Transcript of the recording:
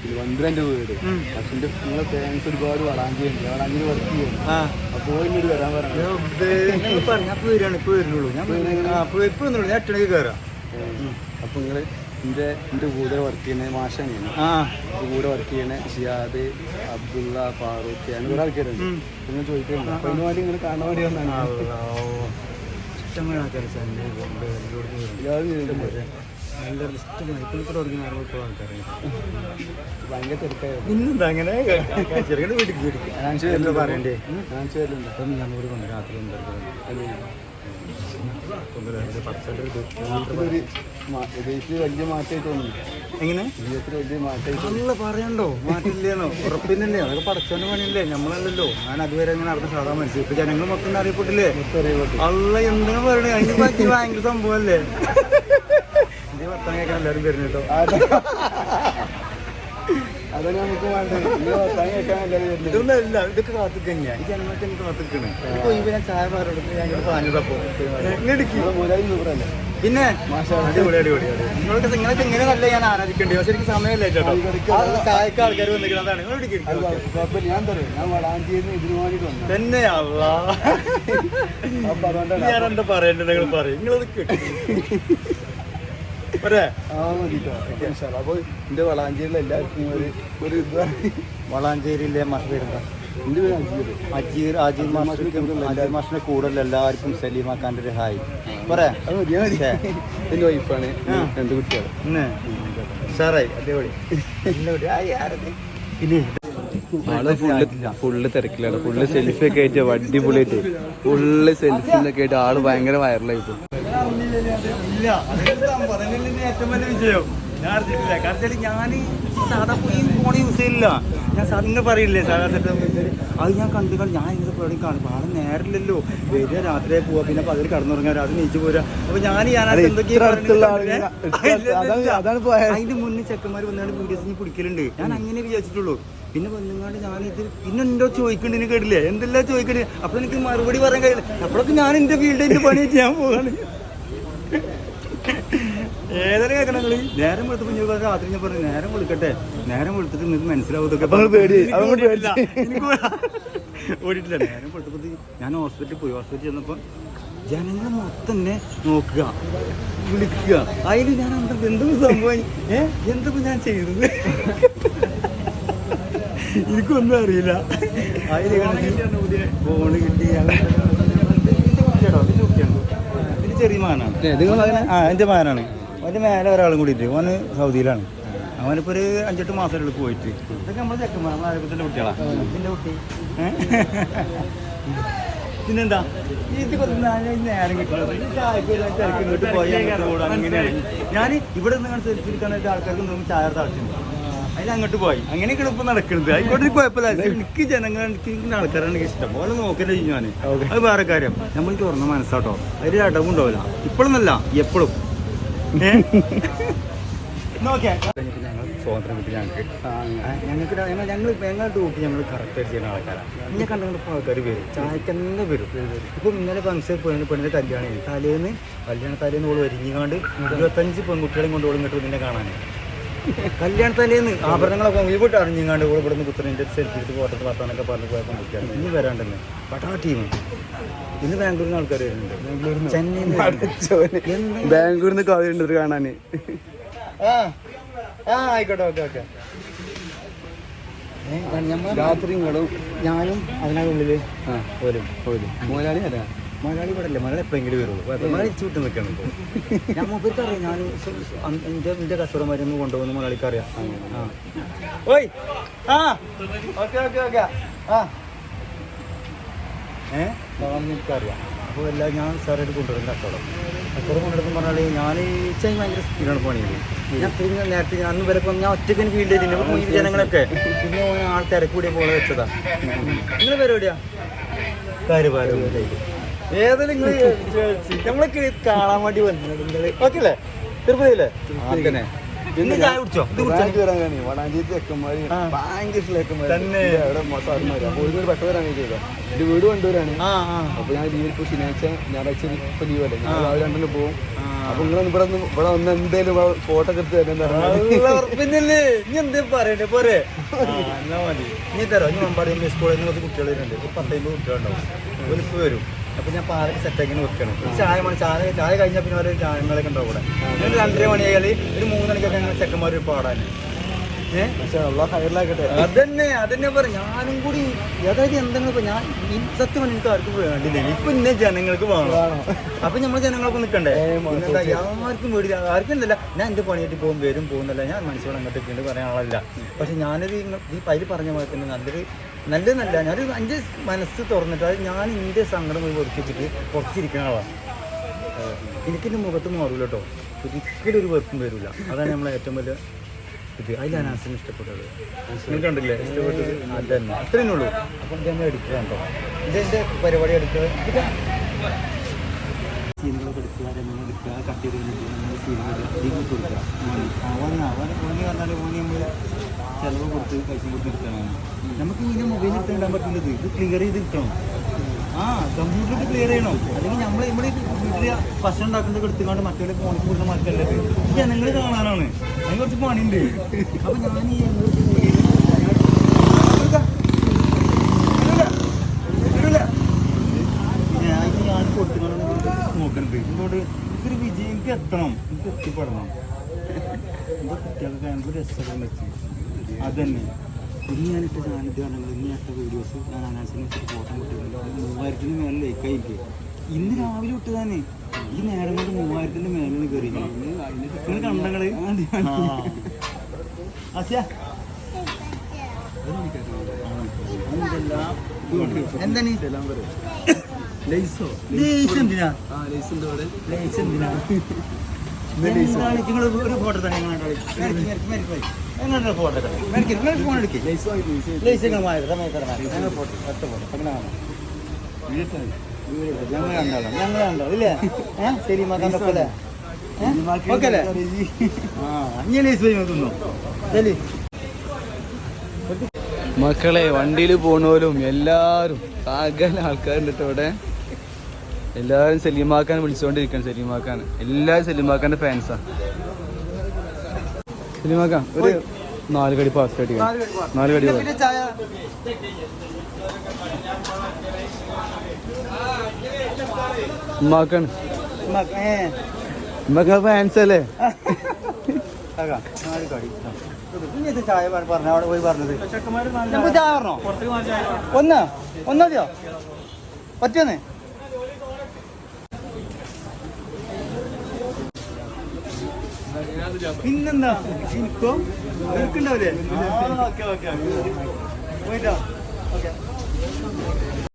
തിരുവനന്തപുരം വീട്. പക്ഷെ എന്റെ നിങ്ങളെ ഫാൻസ് ഒരുപാട് വളാഞ്ചേരി ഉണ്ട് വളാഞ്ചേരി വർക്ക് ചെയ്യുന്നു ആ. ഇങ്ങോട്ട് വരാൻ പറഞ്ഞു. ഞാൻ അപ്പൊ എട്ടണക്ക് കയറാം അപ്പൊ നിങ്ങൾ എന്റെ എന്റെ കൂടെ വർക്ക് ചെയ്യുന്ന മാഷ എങ്ങനെയാണ് കൂടെ വർക്ക് ചെയ്യണ ഷിയാദ് അബ്ദുള്ള ഫാറൂഖ് അങ്ങനെ കുറെ ആൾക്കാരുണ്ട്. നിങ്ങൾ ചോദിക്കുന്നുണ്ട്? അപ്പൊ അതിന് വേണ്ടി നിങ്ങൾ കാണാൻ വേണ്ടി വന്നാണ്. ഇഷ്ടമായ ആൾക്കാർ നല്ല തുടങ്ങി ഭയങ്കര തിരക്കായിരുന്നു. അങ്ങനെ. വീട്ടിൽ വീട്ടിൽ ഞാൻ പറയണ്ടേ? അപ്പം കൊണ്ട് രാത്രി വലിയ മാറ്റമായി തോന്നുന്നു. എങ്ങനെ? ജീവിതത്തിൽ വലിയ മാറ്റമായി നല്ല പറയണ്ടോ? മാറ്റില്ലേന്നോ ഉറപ്പിന്നല്ലേ അതൊക്കെ പടച്ചോന്റെ പണിയല്ലേ? നമ്മളല്ലല്ലോ ഞാൻ അതുവരെ അങ്ങനെ നടന്ന സാധാ മനസ്സിൽ ഇപ്പൊ ജനങ്ങൾ മൊത്തം അറിയപ്പെട്ടില്ലേ? അറിയപ്പെട്ടു. അല്ല എന്തിനാ പറയണേ? അതിന് ഭയങ്കര സംഭവല്ലേ? വർത്തമാനം കേൾക്കാൻ എല്ലാവരും വരുന്നു കേട്ടോ. അതാണ് നമുക്ക് വേണ്ടത്. ഈ വർത്താനം കേൾക്കാൻ എല്ലാവരും വരുന്നത് ഇതൊന്നും അല്ല ഇതൊക്കെ കാത്തിക്കന്നെയാ ഈ ജനങ്ങൾക്ക് എനിക്ക് കാത്തിക്കണേ ഇപ്പൊ ഇവ ഞാൻ ചായ പാറെടുത്ത് ഞാൻ ഇങ്ങനെ പാഞ്ഞതപ്പോ പിന്നെ? അടിപൊളി അടിപൊളി നിങ്ങളൊക്കെ ഇങ്ങനെ നല്ല ഞാൻ ആരാധിക്കേണ്ടി? പക്ഷെ എനിക്ക് സമയമില്ല ചായക്ക് ആൾക്കാർ വന്നിരിക്കുന്നതാണ് നിങ്ങൾ ഇടിക്കും ഞാൻ തരും ഞാൻ ഇതിനു വന്നു എന്താ നിങ്ങൾ പറയും. നിങ്ങളത് കേട്ടു. പോരെ? എന്റെ വളാഞ്ചേരിയിലെ എല്ലാവർക്കും ഒരു ഒരു വളാഞ്ചേരിയിലെ പേര് അജീത് അജീർ അജീർ അജീർ കൂടുതൽ എല്ലാവർക്കും സലീമാക്കാന്റെ ഒരു ഹായ്. പോരെ? അത് മതി വൈഫാണ്. രണ്ട് കുട്ടികൾ സാറായി ആൾ ഫുള്ള് ഫുള്ള് തിരക്കിലാണ്. ഫുള്ള് സെൽഫി ഒക്കെ ആയിട്ട് അടിപൊളിയായിട്ട്. ഫുള്ള് സെൽഫി ഒക്കെ ആയിട്ട് ആൾ ഭയങ്കര വൈറലായി ഇല്ല? അതെന്താ ഏറ്റവും വലിയ വിജയം? ഞാൻ അറിഞ്ഞിട്ടില്ല. കാരണം ഞാൻ സാധാ പോയി ഫോൺ യൂസ് ചെയ്യില്ല ഞാൻ നിങ്ങൾ പറയില്ലേ സാധാ അത് ഞാൻ കണ്ടു കണ്ട് ഞാൻ ഇങ്ങനെ പോയി കാണും. ആളെ നേരില്ലല്ലോ. വരിക രാത്രിയെ പോവാ. പിന്നെ പകൽ കടന്നുറങ്ങാൻ രാത്രി നീച്ചു പോരാ. അപ്പൊ ഞാൻ ഞാൻ അതെ. അതിന്റെ മുന്നേ ചെക്കന്മാർ വന്നാണ് വീഡിയോസ് പിടിക്കലുണ്ട്. ഞാൻ അങ്ങനെ വിചാരിച്ചിട്ടുള്ളൂ. പിന്നെ വന്നുകൊണ്ട് ഞാനിത് പിന്നെ എന്തോ ചോദിക്കണ്ട് എനിക്ക് കേട്ടില്ലേ? എന്തെല്ലാം ചോദിക്കണ്ടേ അപ്പൊ എനിക്ക് മറുപടി പറയാൻ കഴിയില്ല. അപ്പോഴൊക്കെ ഞാൻ എന്റെ ഫീൽഡ് എന്റെ പണി ചെയ്യാൻ പോവാണ്. ഏതൊരു കേൾക്കണം നിങ്ങൾ നേരം വെളുത്തപ്പോ ഞാൻ രാത്രി ഞാൻ പറഞ്ഞു. നേരം വെളുക്കട്ടെ. നേരം വെളുത്തിട്ട് നിങ്ങൾക്ക് മനസ്സിലാവും ഓടിയിട്ടില്ല. നേരം വെളുത്തപ്പോ ഞാൻ ഹോസ്പിറ്റലിൽ പോയി. ഹോസ്പിറ്റലിൽ ചെന്നപ്പോ ജനങ്ങൾ മൊത്തം എന്നെ നോക്കുക. വിളിക്കുക. അതിൽ ഞാൻ അന്നത്തെ എന്തും സംഭവം? ഏ? എന്തൊക്കെ ഞാൻ ചെയ്തത്? എനിക്കൊന്നും അറിയില്ല. അതിൽ ഫോണ് കിട്ടി. ചെറിയ മകനാണ്? ആ എന്റെ മകനാണ്. അവന്റെ മേലെ ഒരാളും കൂടി ഉണ്ട്. ഓന് സൗദിയിലാണ്. അവനിപ്പോ ഒരു അഞ്ചെട്ട് മാസം ഉള്ളിൽ പോയിട്ട്. ഇതൊക്കെ നമ്മൾ ചെക്കന്മാർ നമ്മളെ ആരോഗ്യത്തിന്റെ കുട്ടികളാ. ഇതിന്റെ കുട്ടി? പിന്നെന്താ? ഇത് നേരം കിട്ടുന്നത് ഞാൻ ഇവിടെ നിന്ന് സെൽഫി ആൾക്കാർക്ക് തോന്നുന്നു ചായ താഴ്ചയുണ്ട് അതിൽ അങ്ങോട്ട് പോയി. അങ്ങനെയൊക്കെയാണ് ഇപ്പൊ നടക്കുന്നത് ആയിക്കോട്ടെ ഒരു കുഴപ്പമില്ല. എനിക്ക് ജനങ്ങൾ എനിക്ക് ഇങ്ങനെ ആൾക്കാരാണ് ഇഷ്ടം. പോലെ നോക്കല്ലേ ഞാൻ അത് വേറെ കാര്യം. നമ്മൾ തുറന്ന മനസ്സാട്ടോ. അതിൽ അടവുണ്ടാവില്ല ഇപ്പോഴൊന്നല്ല എപ്പോഴും. ഞങ്ങൾ സ്വാതന്ത്ര്യം കിട്ടി ഞങ്ങൾക്ക്. ഞങ്ങൾക്ക് ഞങ്ങൾ ഞങ്ങൾ ഞങ്ങളുടെ ഡ്യൂട്ടി ഞങ്ങൾ കറക്റ്റ് ചെയ്യുന്ന ആൾക്കാരാണ് ഇന്നെ കണ്ടുകൊണ്ട് ആൾക്കാർ വരും. ചായക്ക് തന്നെ വരും. ഇപ്പം ഇന്നലെ ഫംഗ്ഷൻ പെണ്ണ് പെണ്ണിന്റെ കല്യാണം തലേന്ന് കല്യാണ തലേന്ന് ഓൾ ഒരുങ്ങിക്കാണ്ട് ഇരുപത്തഞ്ച് പെൺകുട്ടികളെയും കൊണ്ട് ഓൾ ഇങ്ങോട്ട് നിന്നെ കാണാൻ കല്യാണ തലേന്ന് ആഭരണങ്ങളൊക്കെ വീട്ട് അറിഞ്ഞിങ്ങാണ്ട് ഇവിടെ ഇവിടുന്ന് പുത്രന്റെ സെൽഫി എടുത്ത് ഫോട്ടോ വർത്താനൊക്കെ പറഞ്ഞ് പോയപ്പോൾ നോക്കിയാണ് ഇന്ന് വരാണ്ടല്ലേ. പട്ടാ ടീം ഇന്ന് ബാംഗ്ലൂരിൽ നിന്ന് ആൾക്കാർ വരുന്നുണ്ട്. ചെന്നൈ ബാംഗ്ലൂരിൽ നിന്ന് കഥ ഉണ്ട് കാണാന്. ആ ആ ആയിക്കോട്ടെ ഓക്കെ ഓക്കെ. രാത്രി ഞാനും അതിനുള്ളിൽ പോലും പോരും മോലാളി അല്ല മലയാളി ഇവിടെ അല്ലേ മലയാളം എപ്പോഴെങ്കിലും വരുള്ളൂ. മലയാളി ചൂട്ട് നിൽക്കണം ഇപ്പോൾ ഞാൻ മൊബൈൽക്ക് അറിയാം ഞാൻ എന്റെ എന്റെ ഒന്ന് കൊണ്ടുപോകുന്ന മലയാളിക്ക് അറിയാം ആ. ഓയ്! ആ! Okay okay okay. ആ. ഏ? എനിക്കറിയാം. അപ്പോൾ എല്ലാം ഞാൻ സാറായിട്ട് കൊണ്ടുവരും കച്ചവടം. കച്ചവടം കൊണ്ടുവരുന്ന പറഞ്ഞാൽ ഞാൻ ഈ ഭയങ്കര സ്പീഡാണ് പണിയത് ഞാൻ തിരിഞ്ഞ നേരത്തെ ഞാൻ അന്ന് വരെ ഞാൻ ഒറ്റയ്ക്ക് എനിക്ക് ഫീൽഡ് ചെയ്തിട്ടുണ്ട് ഈ ജനങ്ങളൊക്കെ. പിന്നെ ആൾ തിരക്കൂടിയ പോലെ വെച്ചതാ. നിങ്ങൾ പരിപാടിയാ? കാര്യപാരം ഏതായാലും നിങ്ങൾ നമ്മളൊക്കെ കാണാൻ വേണ്ടി വന്നത് നിങ്ങൾ ഓക്കെ അല്ലേ തിരുപ്പതിയില്ലേ അങ്ങനെ ഇന്ന് ചായ കുടിച്ചോ? ഇത് കുടിച്ചോ? വരാൻ കാണി വടാഞ്ചേരി ചെക്കന്മാര് ഭയങ്കര ചെക്കന്മാര്. അവിടെ സാറിന്മാര് അപ്പൊ ഒരു പെട്ട വരാൻ ചെയ്തോ എന്റെ വീട് കൊണ്ടുവരാണ്. അപ്പൊ ഞാൻ ലീവ് ഇപ്പൊ ശനിയാഴ്ച ഞായറാഴ്ച ഇപ്പൊ ലീവ് അല്ലേ? ഞാൻ രാവിലെ രണ്ടിന് പോകും. അപ്പൊ നിങ്ങൾ ഇവിടെ ഇവിടെ ഒന്ന് എന്തേലും ഫോട്ടോ എടുത്ത് തരുന്ന ഉറപ്പിന്നല്ലേ? ഇനി എന്തേ പറയണ്ടേ? പോരെ. എന്നാ മതി. ഇനി തരാം. ഇനി മമ്പാടി സ്കൂളിൽ നിന്ന് കുറച്ച് കുട്ടികൾ വരുന്നുണ്ട്. ഒരു പത്തമ്പത് കുട്ടികളുണ്ടാവും. ഒരിപ്പ് വരും. അപ്പൊ ഞാൻ പാലൊക്കെ സെറ്റാക്കി വെക്കണം. ഒരു ചായ ചായ ചായ കഴിഞ്ഞാൽ പിന്നെ ഒരു ചായങ്ങളൊക്കെ ഉണ്ടാവും കൂടെ രണ്ടര മണിയായാൽ ഒരു മൂന്ന് മണിക്കൊക്കെ ഞങ്ങൾ ചെക്കന്മാർ പാടാൻ അതന്നെ അതന്നെ പറ ഞാനും കൂടി അതായത് എന്തെങ്കിലും ഇപ്പൊ ഞാൻ സത്യം എനിക്ക് ആർക്കും വേണ്ടില്ല ഇപ്പൊ ഇന്ന ജനങ്ങൾക്ക് വേണം. അപ്പൊ നമ്മൾ ജനങ്ങൾക്ക് പിന്നെന്താ, ആർക്കും വേണ്ടി ആർക്കും ഇല്ല ഞാൻ എന്റെ പണിയായിട്ട് പോകും വരും പോകുന്നില്ല. ഞാൻ മനസ്സിലോട് അങ്ങോട്ട് കണ്ട് പറയാൻ ആളല്ല. പക്ഷെ ഞാനൊരു ഈ പൈൽ പറഞ്ഞ പോലെ തന്നെ നല്ലൊരു നല്ലതെന്നല്ല ഞാനൊരു അഞ്ച് മനസ്സ് തുറന്നിട്ട് അത് ഞാൻ എന്റെ സങ്കടം പോയി പൊടിച്ചിട്ട് കുറച്ചിരിക്കുന്ന ആളാണ് എനിക്കെന്റെ മുഖത്ത് മാറൂല കേട്ടോ ഒരിക്കലും ഒരു വെറുപ്പും വരില്ല അതാണ് നമ്മളെ ഏറ്റവും വലിയ ഇത് അതിലാണ് അനാസിന് ഇഷ്ടപ്പെട്ടത്. നിങ്ങൾ കണ്ടില്ലേ? ഇഷ്ടപ്പെട്ടത്? അതന്നെ. അത്രേ ഉള്ളൂ. അപ്പം ഇതെന്നെ എടുക്കുക കേട്ടോ ഇതെന്റെ പരിപാടി എടുക്കുക ഇത്. സീനുകളൊക്കെ എടുക്കുക രംഗങ്ങൾ എടുക്കുക കട്ട് ചെയ്ത് കഴിഞ്ഞിട്ട് നമ്മൾ സീനുകൾ ഇതിൽ കൊടുക്കുക. അവൻ അവൻ ഓനി പറഞ്ഞാൽ ഓനി നമ്മൾ ചിലവ് കൊടുത്ത് പൈസ കൊടുത്ത് എടുക്കണം നമുക്ക് ഇങ്ങനെ മൊബൈലിൽ എടുത്തിടാൻ പറ്റുന്നത് ഇത് ക്ലിയർ ചെയ്ത് കിട്ടണം ആ ക്ലിയർ ചെയ്യണം. അല്ലെങ്കിൽ നമ്മൾ ഇവിടെ ഫസ്റ്റ് ഉണ്ടാക്കുന്നത് എടുത്തുകൊണ്ട് മറ്റേ ഫോണിൽ കൊടുക്കുന്ന മറ്റല്ലത് ജനങ്ങൾ കാണാനാണ്. അതിന് കുറച്ച് പണിയുണ്ട്. അപ്പൊ ഞാൻ ഈ എത്തണം. എനിക്ക് എത്തിപ്പെടണം. എന്റെ കുട്ടികൾക്ക് രസമൊക്കെ വെച്ച്. അതന്നെ ഇനി ഞാനിട്ട സാന്നിധ്യം ആണെങ്കിൽ ഇനി ഇട്ട വീഡിയോസ് ഞാൻ അനാസിനെ ഫോട്ടോ കിട്ടുന്നുണ്ട് മൂവായിരത്തിന് മേലെ ലേക്കായിരിക്കും ഇന്ന് രാവിലെ വിട്ടതാണ് ഈ നേരം കൊണ്ട് മൂവായിരത്തിന്റെ മേലെ കയറി നിങ്ങൾ കണ്ടങ്ങൾ? ആസിയ എന്താണ്? ലൈസോ. ലൈസ് എന്തിനാ? ആ ലൈസ് ഉണ്ട് ലൈസ് ലേസ് എന്തിനാ? ഒരു ഫോട്ടോ തന്നെ നിങ്ങളുടെ ഫോട്ടോ നിങ്ങൾ ഫോൺ എടുക്കും. ലൈസ് വാങ്ങി ലേസ് നിങ്ങൾ ഞങ്ങൾ ഫോട്ടോ ഒറ്റ ഫോട്ടോ. അങ്ങനെ കാണാം ഞങ്ങൾ കണ്ടാലോ ഞങ്ങൾ കണ്ടോ ഇല്ലേ? ഏഹ് ശരി മക്കാൻ അല്ലേ? ഓക്കെ അല്ലേ? ആ നോക്കുന്നു ശരി. മക്കളെ വണ്ടിയിൽ പോണോലും എല്ലാരും സകല ആൾക്കാരുണ്ട് ഇവിടെ എല്ലാവരും സലീമാക്കാൻ വിളിച്ചുകൊണ്ടിരിക്കണം സലീമാക്കാൻ എല്ലാവരും സലീമാക്കാന്റെ ഫാൻസാ സലീമാക്കാൻ ഒരു നാല് കടി പാസ് അടിക്കണം നാല് കടി പിന്നെ ചായ. ഉമ്മാക്കാണ്. ഉമ്മക്ക ഫാൻസ് അല്ലേ? നാല് കടി. ചായ പറ- പറഞ്ഞ അവിടെ പോയി പറഞ്ഞത്. ചായ പറഞ്ഞോ? ഒന്ന് ഒന്നതിയോ പറ്റുന്നേ പിന്നെന്താ എനിക്കോ നിനക്കുണ്ടാവില്ലേ ഓക്കെ ഓക്കെ. പോയിട്ടോ. ഓക്കെ.